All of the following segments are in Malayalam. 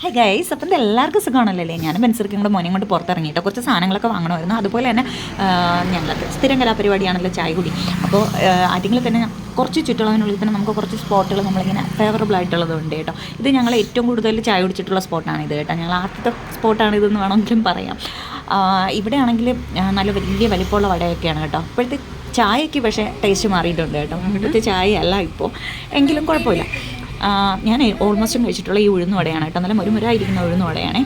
ഹൈ ഗൈസ് അപ്പം എല്ലാവർക്കും സുഖമാണല്ലേ ഞാൻ ബെൻസർക്ക് കൂടെ മോനെ കൊണ്ട് പുറത്തിറങ്ങിയിട്ട്. കുറച്ച് സാധനങ്ങളൊക്കെ വാങ്ങണമായിരുന്നു. അതുപോലെ തന്നെ ഞങ്ങൾക്ക് സ്ഥിരം കലാപരിപാടിയാണല്ലോ ചായ കുടി. അപ്പോൾ ആറ്റിങ്ങിൽ തന്നെ കുറച്ച് ചുറ്റളവിനുള്ളിൽ തന്നെ നമുക്ക് കുറച്ച് സ്പോട്ടുകൾ നമ്മളിങ്ങനെ ഫേവറബിൾ ആയിട്ടുള്ളതുണ്ട് കേട്ടോ. ഇത് ഞങ്ങൾ ഏറ്റവും കൂടുതൽ ചായ കുടിച്ചിട്ടുള്ള സ്പോട്ടാണ് ഇത് കേട്ടോ. ഞങ്ങൾ ആദ്യത്തെ സ്പോട്ടാണ് ഇതെന്ന് വേണമെങ്കിലും പറയാം. ഇവിടെ ആണെങ്കിൽ നല്ല വലിയ വലിപ്പമുള്ള വടയൊക്കെയാണ് കേട്ടോ. ഇപ്പോഴത്തെ ചായയ്ക്ക് പക്ഷേ ടേസ്റ്റ് മാറിയിട്ടുണ്ട് കേട്ടോ. ഇവിടുത്തെ ചായ അല്ല ഇപ്പോൾ. എങ്കിലും കുഴപ്പമില്ല. ഞാൻ ഓൾമോസ്റ്റും കഴിച്ചിട്ടുള്ള ഈ ഉഴുന്ന് വടയാണ് കേട്ടോ. നല്ല മുരുമുരായിരിക്കുന്ന ഉഴുന്ന് വടയാണ്.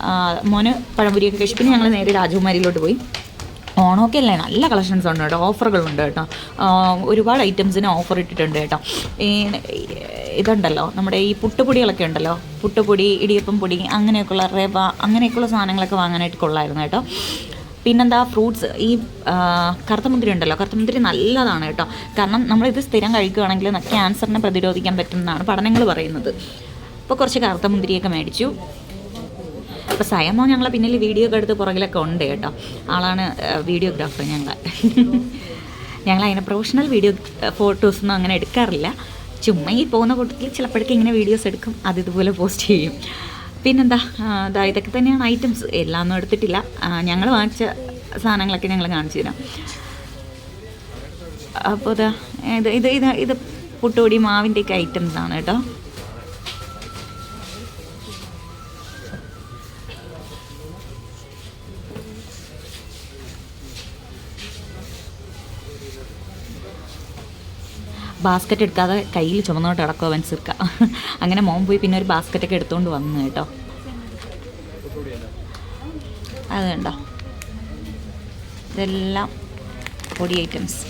ആ, മോന് പഴംപൊരിയൊക്കെ കഴിച്ചു. പിന്നെ ഞങ്ങൾ നേരെ രാജകുമാരിയിലോട്ട് പോയി. ഓണമൊക്കെ അല്ലേ? നല്ല കളക്ഷൻസ് ഉണ്ട് കേട്ടോ. ഓഫറുകളുണ്ട് കേട്ടോ. ഒരുപാട് ഐറ്റംസിന് ഓഫർ ഇട്ടിട്ടുണ്ട് കേട്ടോ. ഈ ഇതുണ്ടല്ലോ. നമ്മുടെ ഈ പുട്ടുപൊടികളൊക്കെ ഉണ്ടല്ലോ. പുട്ടുപൊടി ഇടിയപ്പം പൊടി അങ്ങനെയൊക്കെയുള്ള റവ അങ്ങനെയൊക്കെയുള്ള സാധനങ്ങളൊക്കെ വാങ്ങാനായിട്ട് കൊള്ളായിരുന്നു കേട്ടോ. പിന്നെന്താ ഫ്രൂട്ട്സ് ഈ കറുത്ത കറുത്തമുന്തിരി ഉണ്ടല്ലോ. കറുത്തമുന്തിരി നല്ലതാണ് കേട്ടോ. കാരണം നമ്മളിത് സ്ഥിരം കഴിക്കുകയാണെങ്കിൽ ക്യാൻസറിനെ പ്രതിരോധിക്കാൻ പറ്റുമെന്നാണ് പഠനങ്ങൾ പറയുന്നത്. അപ്പോൾ കുറച്ച് കറുത്തമുന്തിരിയൊക്കെ മേടിച്ചു. അപ്പോൾ സയമോ ഞങ്ങളെ പിന്നിൽ വീഡിയോ ഒക്കെ എടുത്ത് പുറകിലൊക്കെ ഉണ്ട് കേട്ടോ. ആളാണ് വീഡിയോഗ്രാഫർ ഞങ്ങൾ ഞങ്ങൾ അതിനെ പ്രൊഫഷണൽ വീഡിയോ ഫോട്ടോസൊന്നും അങ്ങനെ എടുക്കാറില്ല. ചുമ്മാ ഈ പോകുന്ന കൂട്ടത്തിൽ ചിലപ്പോഴൊക്കെ ഇങ്ങനെ വീഡിയോസ് എടുക്കും. അത് ഇതുപോലെ പോസ്റ്റ് ചെയ്യും. പിന്നെന്താ? അതാ ഇതൊക്കെ തന്നെയാണ് ഐറ്റംസ് എല്ലാം ഒന്നും എടുത്തിട്ടില്ല ഞങ്ങൾ വാങ്ങിച്ച സാധനങ്ങളൊക്കെ ഞങ്ങൾ കാണിച്ചു തരാം. അപ്പോൾ ഇതാ ഇത് ഇത് ഇത് ഇത് പുട്ടുപൊടി മാവിന്റെയൊക്കെ ഐറ്റംസ് ആണ് കേട്ടോ. ബാസ്ക്കറ്റ് എടുക്കാതെ കയ്യിൽ ചുമന്നോട്ട് കിടക്കുക അവൻ അങ്ങനെ മോൻ പോയി പിന്നെ ഒരു ബാസ്ക്കറ്റൊക്കെ എടുത്തുകൊണ്ട് വന്നു കേട്ടോ. അത് കണ്ടോ? ഇതെല്ലാം പൊടി ഐറ്റംസ്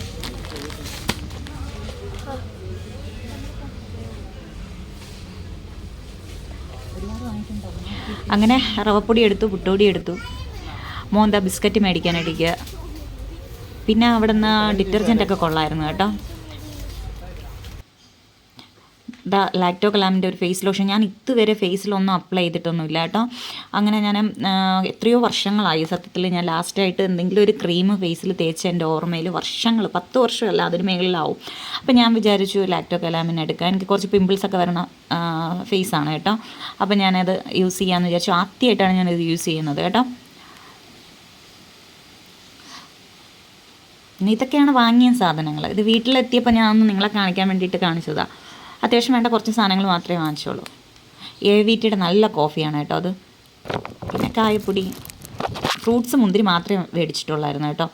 അങ്ങനെ റവപ്പൊടി എടുത്തു പുട്ടുപൊടി എടുത്തു. മോന്താ ബിസ്ക്കറ്റ് മേടിക്കാനിരിക്കുക പിന്നെ അവിടെ നിന്ന് ഡിറ്റർജന്റ് ഒക്കെ കൊള്ളായിരുന്നു കേട്ടോ. ദ ലാക്ടോ കലാമിന്റെ ഒരു ഫേസ് ലോഷൻ. ഞാൻ ഇതുവരെ ഫേസിലൊന്നും അപ്ലൈ ചെയ്തിട്ടൊന്നുമില്ല കേട്ടോ. അങ്ങനെ ഞാൻ എത്രയോ വർഷങ്ങളായി സത്യത്തിൽ ഞാൻ ലാസ്റ്റായിട്ട് എന്തെങ്കിലും ഒരു ക്രീം ഫേസിൽ തേച്ച എന്റെ ഓർമ്മയിൽ വർഷങ്ങൾ പത്ത് വർഷമല്ല അതിന് മേളിലാവും. അപ്പോൾ ഞാൻ വിചാരിച്ചു ലാക്ടോ കലാമിന് എടുക്കാൻ. എനിക്ക് കുറച്ച് പിമ്പിൾസ് ഒക്കെ വരണ ഫേസാണ് കേട്ടോ. അപ്പോൾ ഞാനത് യൂസ് ചെയ്യാമെന്ന് വിചാരിച്ചു. ആദ്യമായിട്ടാണ് ഞാനത് യൂസ് ചെയ്യുന്നത് കേട്ടോ. ഇതൊക്കെയാണ് വാങ്ങിയ സാധനങ്ങൾ. ഇത് വീട്ടിലെത്തിയപ്പോൾ ഞാനൊന്ന് നിങ്ങളെ കാണിക്കാൻ വേണ്ടിയിട്ട് കാണിച്ചതാണ് അത്യാവശ്യം വേണ്ട കുറച്ച് സാധനങ്ങൾ മാത്രമേ വാങ്ങിച്ചുള്ളൂ. എ വി ടിയുടെ നല്ല കോഫിയാണ് കേട്ടോ അത്. പിന്നെ കായപ്പൊടി ഫ്രൂട്ട്സ് മുന്തിരി മാത്രമേ മേടിച്ചിട്ടുള്ളായിരുന്നു കേട്ടോ.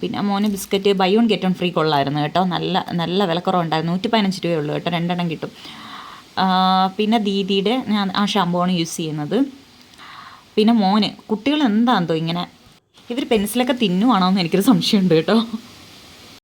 പിന്നെ മോന് biscuit buy one get one free കൊള്ളായിരുന്നു കേട്ടോ. നല്ല നല്ല വിലക്കുറവുണ്ടായിരുന്നു. നൂറ്റി പതിനഞ്ച് രൂപയേ ഉള്ളൂ കേട്ടോ. രണ്ടെണ്ണം കിട്ടും. പിന്നെ ദീദിയുടെ ഞാൻ ആ ഷാമ്പൂ ആണ് യൂസ് ചെയ്യുന്നത്. പിന്നെ മോന് കുട്ടികൾ എന്താണെന്തോ ഇങ്ങനെ ഇവർ പെൻസിലൊക്കെ തിന്നുവാണോ എന്ന് എനിക്കൊരു സംശയമുണ്ട് കേട്ടോ.